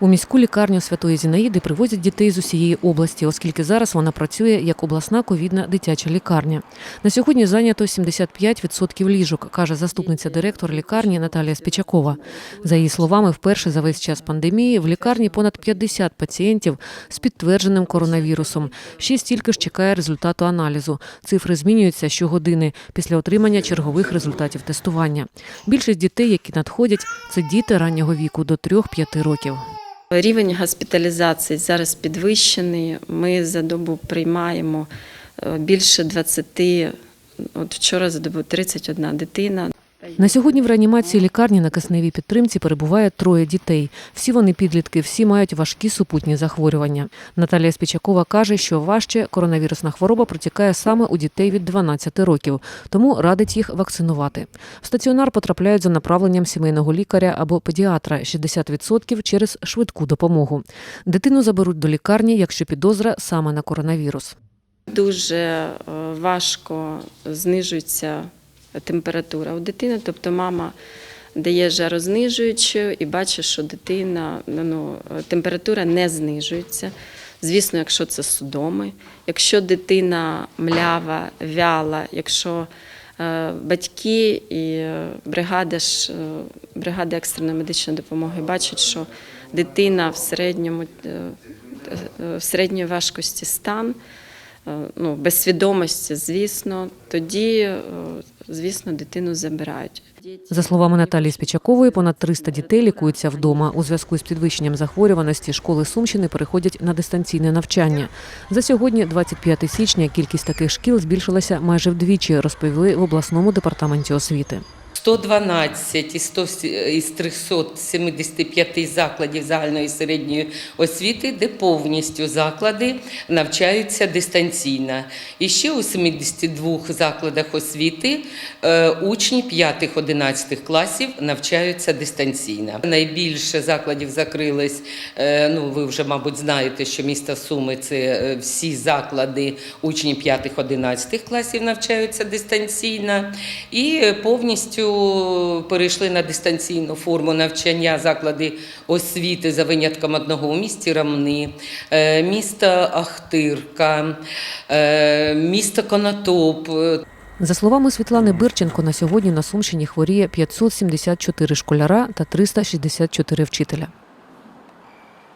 У міську лікарню Святої Зінаїди привозять дітей з усієї області, оскільки зараз вона працює як обласна ковідна дитяча лікарня. На сьогодні зайнято 75% ліжок, каже заступниця директора лікарні Наталія Спічакова. За її словами, вперше за весь час пандемії в лікарні понад 50 пацієнтів з підтвердженим коронавірусом. Ще стільки ж чекає результату аналізу. Цифри змінюються щогодини після отримання чергових результатів тестування. Більшість дітей, які надходять, це діти раннього віку до 3-5 років. Рівень госпіталізації зараз підвищений. Ми за добу приймаємо е, більше 20, от вчора за добу 31 дитина. На сьогодні в реанімації лікарні на кисневій підтримці перебуває троє дітей. Всі вони підлітки, всі мають важкі супутні захворювання. Наталія Спічакова каже, що важче коронавірусна хвороба протікає саме у дітей від 12 років, тому радить їх вакцинувати. В стаціонар потрапляють за направленням сімейного лікаря або педіатра 60% через швидку допомогу. Дитину заберуть до лікарні, якщо підозра саме на коронавірус. Дуже е, важко знижується температура у дитини, тобто мама дає жарознижуючу і бачить, що дитина ну, температура не знижується. Звісно, якщо це судоми, якщо дитина млява, вяла, якщо е, батьки і е, бригада, ж, е, бригада екстреної медичної допомоги бачать, що дитина в середньому е, в середньої важкості стан, ну, без свідомості, звісно, тоді, е, звісно, дитину забирають. За словами Наталії Спічакової, понад 300 дітей лікуються вдома. У зв'язку з підвищенням захворюваності школи Сумщини переходять на дистанційне навчання. За сьогодні, 25 січня, кількість таких шкіл збільшилася майже вдвічі, розповіли в обласному департаменті освіти. 112 із 100 із 375 закладів загальної середньої освіти, де повністю заклади навчаються дистанційно. І ще у 72 закладах освіти е, учні 5-11 класів навчаються дистанційно. Найбільше закладів закрилось, е, ну ви вже, мабуть, знаєте, що місто Суми це е, всі заклади учнів 5-11 класів навчаються дистанційно. І е, перейшли на дистанційну форму навчання заклади освіти за винятком одного у місті Рамни, міста Ахтирка, міста Конотоп. За словами Світлани Бирченко, на сьогодні на Сумщині хворіє 574 школяра та 364 вчителя.